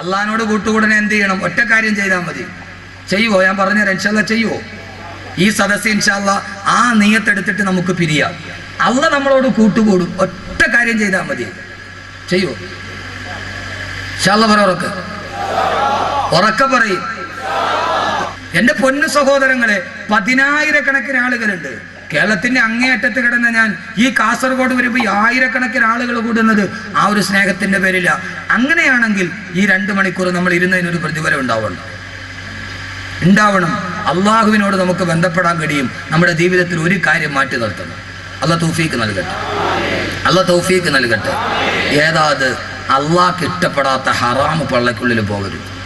അള്ളഹാനോട് കൂട്ടുകൂടനെ എന്ത് ചെയ്യണം? ഒറ്റ കാര്യം ചെയ്താൽ മതി. ചെയ്യുവോ? ഞാൻ പറഞ്ഞ ഇൻഷാല്ല ചെയ്യുവോ? ഈ സദസ്സ് ഇൻഷാല്ല ആ നീയത്തെടുത്തിട്ട് നമുക്ക് പിരിയാം. അള്ള നമ്മളോട് കൂട്ടുകൂടും. ഒറ്റ കാര്യം ചെയ്താൽ മതി. ചെയ്യുവോ? ഇൻഷാല്ല പറ ഉറക്ക. ഉറക്ക പറയും. എന്റെ പൊന്നു സഹോദരങ്ങളെ പതിനായിരക്കണക്കിന് ആളുകളുണ്ട്. കേരളത്തിന്റെ അങ്ങേയറ്റത്ത് കിടന്ന ഞാൻ ഈ കാസർഗോഡ് വരുമ്പോൾ ആയിരക്കണക്കിന് ആളുകൾ കൂടുന്നത് ആ ഒരു സ്നേഹത്തിന്റെ പേരില്ല അങ്ങനെയാണെങ്കിൽ ഈ രണ്ട് മണിക്കൂർ നമ്മൾ ഇരുന്നതിനൊരു പ്രതിഫലം ഉണ്ടാവണം. ഉണ്ടാവണം. അള്ളാഹുവിനോട് നമുക്ക് ബന്ധപ്പെടാൻ കഴിയും. നമ്മുടെ ജീവിതത്തിൽ ഒരു കാര്യം മാറ്റി നിർത്തണം. അല്ല തൗഫീക്ക് നൽകട്ടെ. അല്ല തൗഫീക്ക് നൽകട്ടെ. ഏതാത് അള്ളാഹ് ഇഷ്ടപ്പെടാത്ത ഹറാമ് പള്ളക്കുള്ളിൽ പോകരുത്.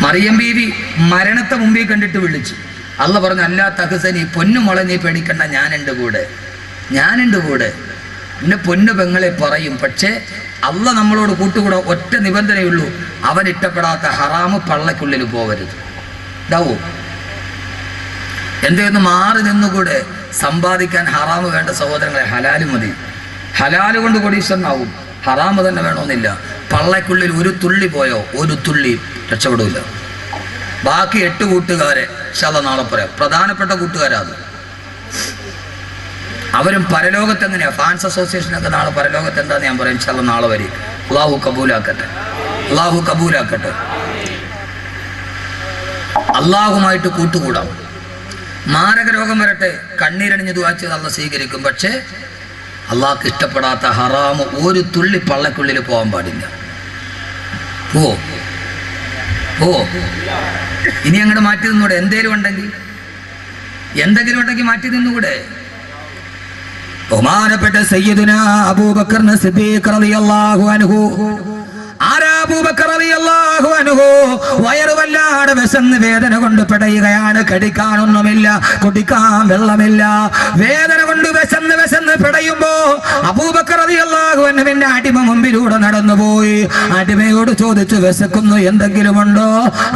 മറിയം ബീവി മരണത്തെ മുമ്പിൽ കണ്ടിട്ട് വിളിച്ചു. അല്ല പറഞ്ഞു അല്ലാ തഹസനി പൊന്നു മുള നീ പേടിക്കണ്ട ഞാനുണ്ട് കൂടെ. ഞാനുണ്ട് കൂടെ. എന്നെ പൊന്നു പെങ്ങളെ പറയും. പക്ഷേ അല്ല നമ്മളോട് കൂട്ടുകൂടെ ഒറ്റ നിബന്ധനയുള്ളൂ അവൻ ഇഷ്ടപ്പെടാത്ത ഹറാമ് പള്ളക്കുള്ളിൽ പോകരുത്. ഇതാവോ. എന്തെന്ന് മാറി നിന്നുകൂടെ സമ്പാദിക്കാൻ ഹറാമ് വേണ്ട സഹോദരങ്ങളെ ഹലാൽ മതി. ഹലാൽ കൊണ്ട് കൊടീശ്വരനാവും. ഹറാമ് തന്നെ വേണമെന്നില്ല. പള്ളക്കുള്ളിൽ ഒരു തുള്ളി പോയോ? ഒരു തുള്ളി രക്ഷപ്പെടില്ല ബാക്കി എട്ട് കൂട്ടുകാരെ ശത നാളെ പറയാം. പ്രധാനപ്പെട്ട കൂട്ടുകാരാത് അവരും പരലോകത്ത് എങ്ങനെയാ ഫാൻസ് അസോസിയേഷനൊക്കെ നാളെ പരലോകത്ത് എന്താന്ന് ഞാൻ പറയാം ശത നാളെ വരെ. അള്ളാഹു കബൂലാക്കട്ടെ. അള്ളാഹു കബൂലാക്കട്ടെ. അള്ളാഹുമായിട്ട് കൂട്ടുകൂടാം. മാരക രോഗം വരട്ടെ. കണ്ണീരണിഞ്ഞ് ദുവാച്ചത് അള്ള സ്വീകരിക്കും. പക്ഷേ അള്ളാഹ്ക്ക് ഇഷ്ടപ്പെടാത്ത ഹറാമ് ഒരു തുള്ളി പള്ളക്കുള്ളിൽ പോകാൻ പാടില്ല. പോ. ഓ ഇനി അങ്ങോട്ട് മാറ്റി നിന്നൂടെ. എന്തേലും ഉണ്ടെങ്കിൽ എന്തെങ്കിലും ഉണ്ടെങ്കിൽ മാറ്റി നിന്നുകൂടെ. ബഹുമാനപ്പെട്ട സയ്യിദുന അബൂബക്കറിന് സിദ്ദീഖ് റളിയല്ലാഹു അൻഹു. ആരാ അബൂബക്കർ റളിയല്ലാഹു അൻഹു? വയറ് വല്ലാതെ വിശന്ന് വേദന കൊണ്ട് പിടയുകയാണ്. കടിക്കാനൊന്നുമില്ല കുടിക്കാൻ വെള്ളമില്ല. വേദന കൊണ്ട് വിശന്ന് വിശന്ന് പിടയുമ്പോ അബൂബക്കർ റളിയല്ലാഹു അൻഹുവിന്റെ അടിമ മുമ്പിലൂടെ നടന്നുപോയി അടിമയോട് ചോദിച്ചു വിശക്കുന്നു എന്തെങ്കിലും ഉണ്ടോ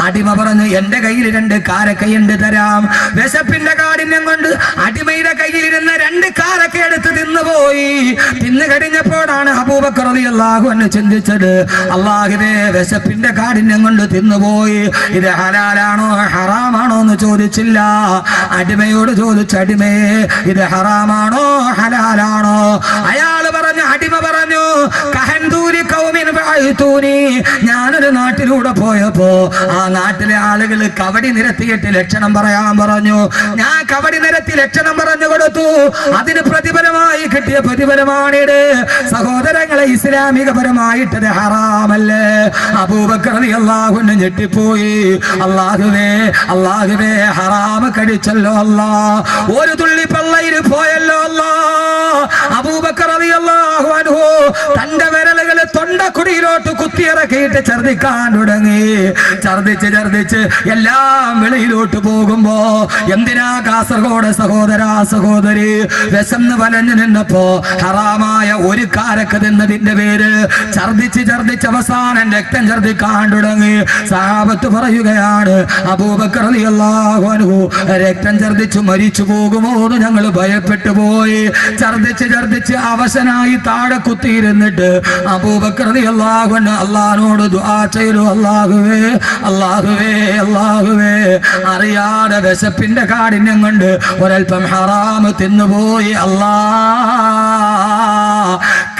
അടിമ പറഞ്ഞു എന്റെ കയ്യിൽ രണ്ട് കാരക്കയുണ്ട് തരാം. വിശപ്പിന്റെ കാഠിന്യം കൊണ്ട് അടിമയുടെ കയ്യിലിരുന്ന രണ്ട് കാരക്ക എടുത്ത് തിന്നുപോയി തിന്നു കഴിഞ്ഞപ്പോഴാണ് അബൂബക്കർ അള്ളാഹു എന്നെ ചിന്തിച്ചത് അള്ളാഹുവേ വിശപ്പിന്റെ കാഠിന്യം കൊണ്ട് തിന്നുപോയി ഇത് ഹലാലാണോ ഹറാമാണോ എന്ന് ചോദിച്ചില്ല. അടിമയോട് ചോദിച്ച അടിമയെ ഇത് ഹറാമാണോ ഹലാലാണോ? അയാൾ പറഞ്ഞു അടിമ പറഞ്ഞു കഹന്തൂരി ബഅയ്തൂനി. ഞാനൊരു നാട്ടിലൂടെ പോയപ്പോ ആ നാട്ടിലെ ആളുകൾ കവടി നിരത്തിയിട്ട് ലക്ഷണം പറയാൻ പറഞ്ഞു. ഞാൻ കവടി നിരത്തി ലക്ഷണം പറഞ്ഞു കൊടുത്തു. അതിന് പ്രതിഫലമായി കിട്ടിയ പ്രതിഫലമാണിത്. സഹോദരങ്ങളെ ഇസ്ലാമികപരമായിട്ടത് ഹറാമല്ലേ? അബൂബക്കർ അള്ളാഹുന്ന് ഞെട്ടിപ്പോയി. അള്ളാഹുവേ അള്ളാഹുവേ ഹറാമ് കടിച്ചല്ലോ അല്ലാ. ഒരു തുള്ളി പള്ളയിൽ പോയല്ലോ അല്ലാ. റളിയല്ലാഹു അൻഹു തന്റെ വിരലുകൾ തൊണ്ടക്കുടിയിലോട്ട് കുത്തിയിറക്കിയിട്ട് ഛർദിക്കാൻ തുടങ്ങി. ഛർദിച്ച് ഛർദിച്ച് എല്ലാം വെളിയിലോട്ട് പോകുമ്പോ എന്തിനാ കാസർഗോഡ് സഹോദരാ സഹോദരി? വിശന്ന് വലഞ്ഞു നിന്നപ്പോ ഹറാമായ ഒരു കാരക്ക് നിന്നതിന്റെ പേര് ഛർദിച്ച് ഛർദിച്ച് അവസാനം രക്തം ഛർദിക്കാൻ തുടങ്ങി. സാപത്ത് പറയുകയാണ് അൻഹു രക്തം ഛർദിച്ച് മരിച്ചു പോകുമോ എന്ന് ഞങ്ങൾ ഭയപ്പെട്ടു പോയി. ഛർദിച്ച് ഛർദിച്ച് അവശനായി താഴെ കുത്തിയിരുന്നിട്ട് അബൂബക്കർ അള്ളാഹിനോട് ദുആ ചെയ്തു അല്ലാഹുവേ അല്ലാഹുവേ അല്ലാഹുവേ അറിയാതെ വിശപ്പിന്റെ കാഠിന്യം കൊണ്ട് ഒരൽപ്പം ഹറാമ് തിന്നുപോയി അല്ലാ.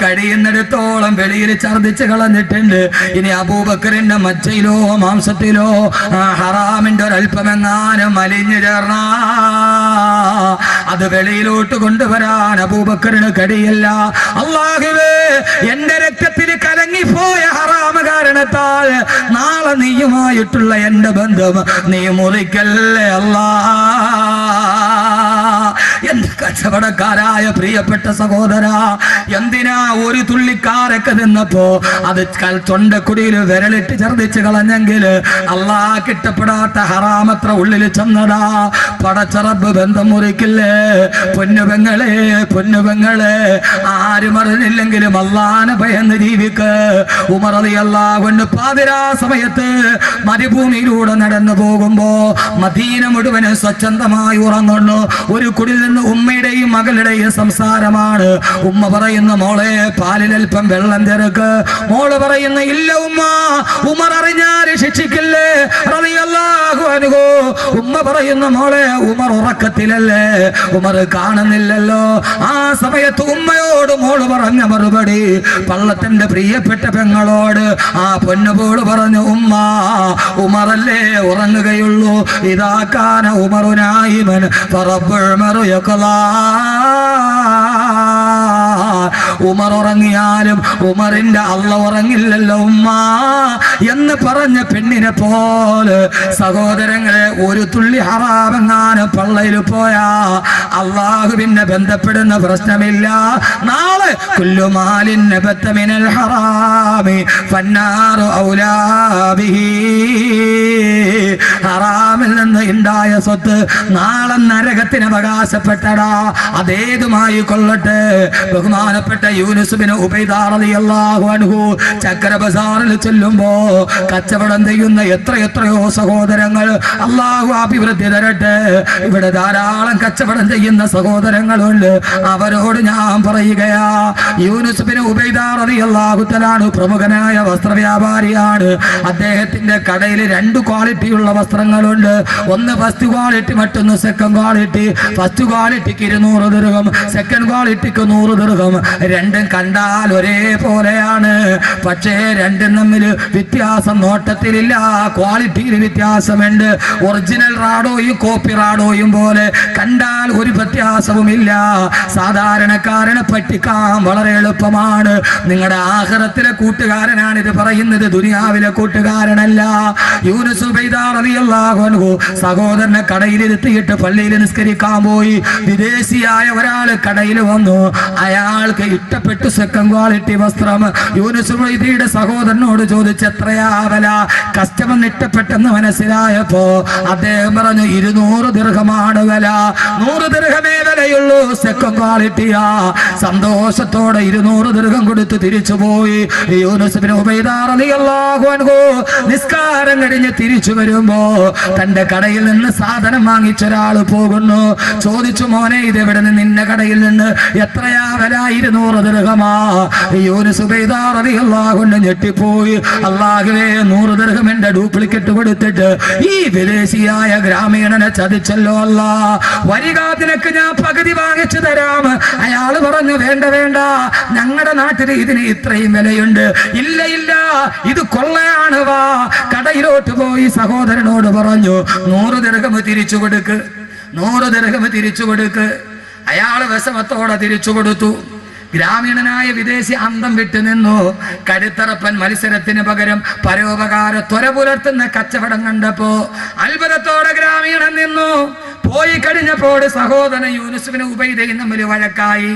കഴിയുന്നിടത്തോളം വെളിയിൽ ഛർദിച്ച് കളഞ്ഞിട്ടുണ്ട്. ഇനി അബൂബക്കറിന്റെ മച്ചയിലോ മാംസത്തിലോ ഹറാമിന്റെ ഒരൽപ്പമെങ്ങാനും മലിഞ്ഞു ചേർന്ന. അത് വെളിയിലോട്ട് കൊണ്ടുവരാൻ അബൂബക്കറിന് കഴിയില്ല അള്ളാഹുവേ എന്റെ രക്തത്തിൽ കലങ്ങിപ്പോയ ഹറാമ കാരണത്താൽ നാളെ നീയുമായിട്ടുള്ള എന്റെ ബന്ധം നീ മുറിക്കല്ലേ അല്ലാ. എന്റെ കച്ചവടക്കാരായ പ്രിയപ്പെട്ട സഹോദര എന്തിനാ ഒരു തുള്ളിക്കാരൊക്കെ നിന്നപ്പോ അത് തൊണ്ടക്കുടിയിൽ വിരലിട്ട് ഛർദിച്ചു കളഞ്ഞെങ്കിൽ അള്ളാ കിട്ടപ്പെടാത്ത ഹറാമത്ര ഉള്ളിൽ ചെന്നടാ പടച്ചറബ് ബന്ധം മുറിക്കില്ലേ? പൊന്നുപെങ്ങളെ പൊന്നുപെങ്ങളെ ആരും അറിഞ്ഞില്ലെങ്കിലും അള്ളാനെ ഭയന്ന് ജീവിക്ക്. ഉമറതി അള്ളാഹുണ്ട് പാതിരാ സമയത്ത് മരുഭൂമിയിലൂടെ നടന്നു പോകുമ്പോ മദീന മുഴുവൻ സ്വച്ഛന്തമായി ഉറങ്ങുന്നു. ഒരു കുടിൽ നിന്ന് ഉമ്മ ഉമ്മയുടെയും മകളുടെയും സംസാരമാണ്. ഉമ്മ പറയുന്ന മോളെ പാലിലൽപ്പം വെള്ളം തിരക്ക് മോൾ പറയുന്ന ഇല്ല ഉമ്മ ഉമർ അറിഞ്ഞാൽ ശിക്ഷിക്കില്ലേ? ഉമ്മ പറയുന്ന മോളെ ഉമർ ഉറക്കത്തിലല്ലേ? ഉമർ കാണുന്നില്ലല്ലോ. ആ സമയത്ത് ഉമ്മയോട് മോൾ പറഞ്ഞ മറുപടി പള്ളത്തിന്റെ പ്രിയപ്പെട്ട പെങ്ങളോട് ആ പൊന്നുപോട് പറഞ്ഞു ഉമ്മ ഉമറല്ലേ ഉറങ്ങുകയുള്ളൂ. ഇതാക്കാന ഉമറുനായിമൻ പറബുൾ മറുയക്കലാ ഉമർ ഉറങ്ങിയാലും ഉമറിന്റെ അള്ള ഉറങ്ങില്ലല്ലോ ഉമ്മ. എന്ന് പറഞ്ഞ പെണ്ണിനെ പോലെ സഹോദരങ്ങളെ ഒരു തുള്ളി ഹറാമെങ്ങാനും പള്ളയിൽ പോയാ അള്ളാഹു പിന്നെ ബന്ധപ്പെടുന്ന പ്രശ്നമില്ല. നാളെ കുല്ലുമാലിന്റെ ബത്തമിനൽ ഹറാമി ഫന്നാറു ഔലാബിഹി ഹറാമിൽ നിന്ന് ഉണ്ടായ സ്വത്ത് നാളെ നരകത്തിന് അവകാശപ്പെട്ടടാ. അതേതുമായി കൊള്ളട്ടെ. ബഹുമാനപ്പെട്ട യൂനുസുബിന് ഉബൈദാറിയാഹു അൻഹു ബസാറിൽ ചെല്ലുമ്പോ കച്ചവടം ചെയ്യുന്ന എത്ര എത്രയോ സഹോദരങ്ങൾ അള്ളാഹു അഭിവൃദ്ധി തരട്ടെ. ഇവിടെ ധാരാളം കച്ചവടം ചെയ്യുന്ന സഹോദരങ്ങളുണ്ട്. അവരോട് ഞാൻ പറയുകയാ യൂനുസുബിന് ഉബൈദാറിയാഹു തലാണ് പ്രമുഖനായ വസ്ത്രവ്യാപാരിയാണ്. അദ്ദേഹത്തിന്റെ കടയിൽ രണ്ട് ക്വാളിറ്റിയുള്ള വസ്ത്രങ്ങളുണ്ട് ഒന്ന് ഫസ്റ്റ് ക്വാളിറ്റി മറ്റൊന്ന് സെക്കൻഡ് ക്വാളിറ്റി ഫസ്റ്റ് ക്വാളിറ്റിക്ക് ഇരുന്നൂറ് ദീർഘം സെക്കൻഡ് ക്വാളിറ്റിക്ക് നൂറ് ദീർഘം രണ്ടും കണ്ടാൽ ഒരേ പോലെയാണ് പക്ഷേ രണ്ടും തമ്മിൽ വ്യത്യാസം നോട്ടത്തിലില്ല. ക്വാളിറ്റിയിൽ വ്യത്യാസമുണ്ട്. ഒറിജിനൽ റാഡോയും കോപ്പി റാഡോയും പോലെ കണ്ടാൽ ഒരു വ്യത്യാസവുമില്ല. സാധാരണക്കാരനെ പറ്റിക്കാൻ വളരെ എളുപ്പമാണ്. നിങ്ങളുടെ ആഹാരത്തിലെ കൂട്ടുകാരനാണ് ഇത് പറയുന്നത്. ദുനിയാവിലെ കൂട്ടുകാരനല്ല. യൂനുസ് ഉബൈദാർ റളിയല്ലാഹു സഹോദരനെ കടയിലിരുത്തിയിട്ട് പള്ളിയിൽ നിസ്കരിക്കാൻ പോയി. വിദേശിയായ ഒരാൾ കടയിൽ വന്നു. അയാൾക്ക് ഇഷ്ടപ്പെട്ടു സെക്കൻഡ് ക്വാളിറ്റി വസ്ത്രം. യൂനുസ് സഹോദരനോട് ചോദിച്ചു എത്രയാ വില? കസ്റ്റമർ ഇഷ്ടപ്പെട്ടെന്ന് മനസ്സിലായപ്പോ അദ്ദേഹം പറഞ്ഞു ഇരുന്നൂറ് ദീർഘമാണ് വില. നൂറ് ദീർഘമേ വിലയുള്ളൂ. സെക്കൻഡ് ക്വാളിറ്റിയാ സന്തോഷത്തോടെ ഇരുന്നൂറ് ദീർഘം കൊടുത്ത് തിരിച്ചു പോയി. യൂനുസിന് നിസ്കാരം കഴിഞ്ഞ് തിരിച്ചു വരുമ്പോ തന്റെ കടയിൽ നിന്ന് സാധനം വാങ്ങിച്ചൊരാൾ പോകുന്നു. ചോദിച്ചു മോനെ ഇത് എവിടെ നിന്ന്? നിന്റെ കടയിൽ നിന്ന് എത്രയാ വില? ഇരുന്നൂറ് യൂനുസുബൈദാറിയാഹുണ്ട് ഞെട്ടിപ്പോയി. അള്ളാഹുവേ നൂറ് ദീർഘം എന്റെ ഡ്യൂപ്ലിക്കറ്റ് കൊടുത്തിട്ട് ഈ വിദേശിയായ ഗ്രാമീണനെ ചതിച്ചല്ലോ അല്ല. വരികാത്തിനൊക്കെ ഞാൻ പകുതി വാങ്ങിച്ചു തരാം. അയാൾ പറഞ്ഞു വേണ്ട വേണ്ട. ഞങ്ങളുടെ നാട്ടിൽ ഇതിന് ഇത്രയും വിലയുണ്ട്. ഇല്ല ഇല്ല. ഇത് കൊള്ളയാണ് വാ. കടയിലോട്ട് പോയി സഹോദരനോട് പറഞ്ഞു നൂറ് ദിർഹം തിരിച്ചു കൊടുക്ക്. നൂറ് ദിർഹം തിരിച്ചു കൊടുക്ക്. അയാൾ വിഷമത്തോടെ തിരിച്ചു കൊടുത്തു. ഗ്രാമീണനായ വിദേശി അന്തം വിട്ടു നിന്നു. കടുത്തറപ്പൻ മത്സരത്തിന് പകരം പരോപകാര ത്വര പുലർത്തുന്ന കച്ചവടം കണ്ടപ്പോ അത്ഭുതത്തോടെ ഗ്രാമീണൻ നിന്നു. പോയി കഴിഞ്ഞപ്പോൾ സഹോദരൻ യൂനുസുവിന് ഉപൈതയും തമ്മിൽ വഴക്കായി.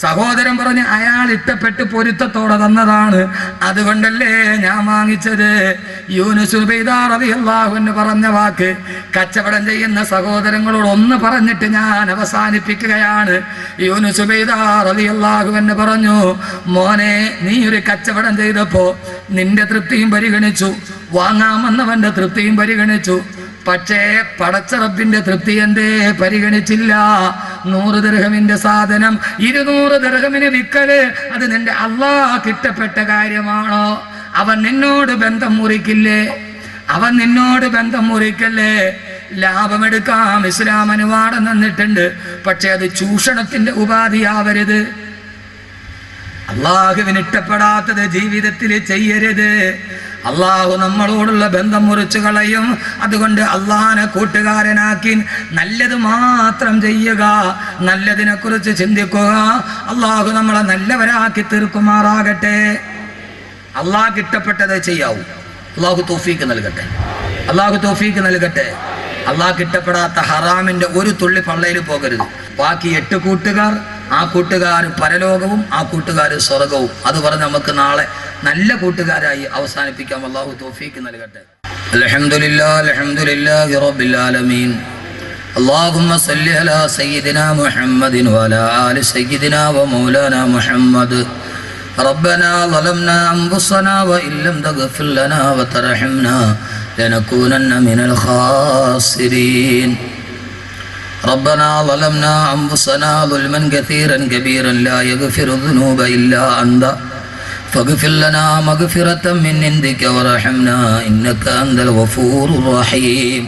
സഹോദരൻ പറഞ്ഞ് അയാൾ ഇഷ്ടപ്പെട്ട് പൊരുത്തത്തോടെ തന്നതാണ്. അതുകൊണ്ടല്ലേ ഞാൻ വാങ്ങിച്ചത്? യൂനുസുബൈദാറിയാഹുന്ന് പറഞ്ഞ വാക്ക് കച്ചവടം ചെയ്യുന്ന സഹോദരങ്ങളോട് ഒന്ന് പറഞ്ഞിട്ട് ഞാൻ അവസാനിപ്പിക്കുകയാണ്. യൂനുസുബൈദാറിയാഹു എന്ന് പറഞ്ഞു മോനെ നീ ഒരു കച്ചവടം ചെയ്തപ്പോ നിന്റെ തൃപ്തിയും പരിഗണിച്ചു. വാങ്ങാമെന്നവന്റെ തൃപ്തിയും പരിഗണിച്ചു. പക്ഷേ പടച്ചറപ്പിന്റെ തൃപ്തി എന്തേ? പരിഗണിച്ചില്ല. നൂറ് ദർഹമിന്റെ സാധനം ഇരുന്നൂറ് ദർഹമിന് വിക്കൽ അത് നിന്റെ അള്ളാഹ് കിട്ടപ്പെട്ട കാര്യമാണോ? അവൻ നിന്നോട് ബന്ധം മുറിക്കില്ലേ? അവൻ നിന്നോട് ബന്ധം മുറിക്കല്ലേ? ലാഭമെടുക്കാം ഇസ്ലാം അനുവാദം തന്നിട്ടുണ്ട്. പക്ഷെ അത് ചൂഷണത്തിന്റെ ഉപാധിയാവരുത്. അള്ളാഹുവിന് ഇഷ്ടപ്പെടാത്തത് ജീവിതത്തിൽ ചെയ്യരുത്. അള്ളാഹു നമ്മളോടുള്ള ബന്ധം മുറിച്ചു കളയും. അതുകൊണ്ട് അള്ളാഹിനെ കൂട്ടുകാരനാക്കി നല്ലത് മാത്രം ചെയ്യുക. നല്ലതിനെ കുറിച്ച് ചിന്തിക്കുക. അള്ളാഹു നമ്മളെ നല്ലവരാക്കി തീർക്കുമാറാകട്ടെ. അള്ളാഹ് ഇഷ്ടപ്പെട്ടത് ചെയ്യാവൂ. അള്ളാഹു തോഫീക്ക് നൽകട്ടെ. അള്ളാഹു തോഫീക്ക് നൽകട്ടെ. അള്ളാഹ് ഇഷ്ടപ്പെടാത്ത ഹറാമിന്റെ ഒരു തുള്ളി പള്ളയിൽ പോകരുത്. ബാക്കി എട്ട് കൂട്ടുകാർ ആ കൂട്ടുകാർ പരലോകവും ആ കൂട്ടുകാർ സ്വർഗവും അത് പറഞ്ഞ് നമുക്ക് നാളെ നല്ല കൂട്ടുകാരായി അവസാനിപ്പിക്കാം അള്ളാഹു തോഫീക്ക് നൽകട്ടെ അൽഹംദുലില്ലാ അൽഹംദുലില്ലാഹി റബ്ബിൽ ആലമീൻ اللهم صل على سيدنا محمد وعلى آل سيدنا ومولانا محمد ربنا ظلمنا أنفسنا وإن لم تغفر لنا وترحمنا لنكونن من الخاسرين ربنا ظلمنا أنفسنا ظلما كثيرا كبيرا لا يغفر الذنوب إلا أنت فاغفر لنا مغفرة من عندك ورحمنا إنك أنت الغفور الرحيم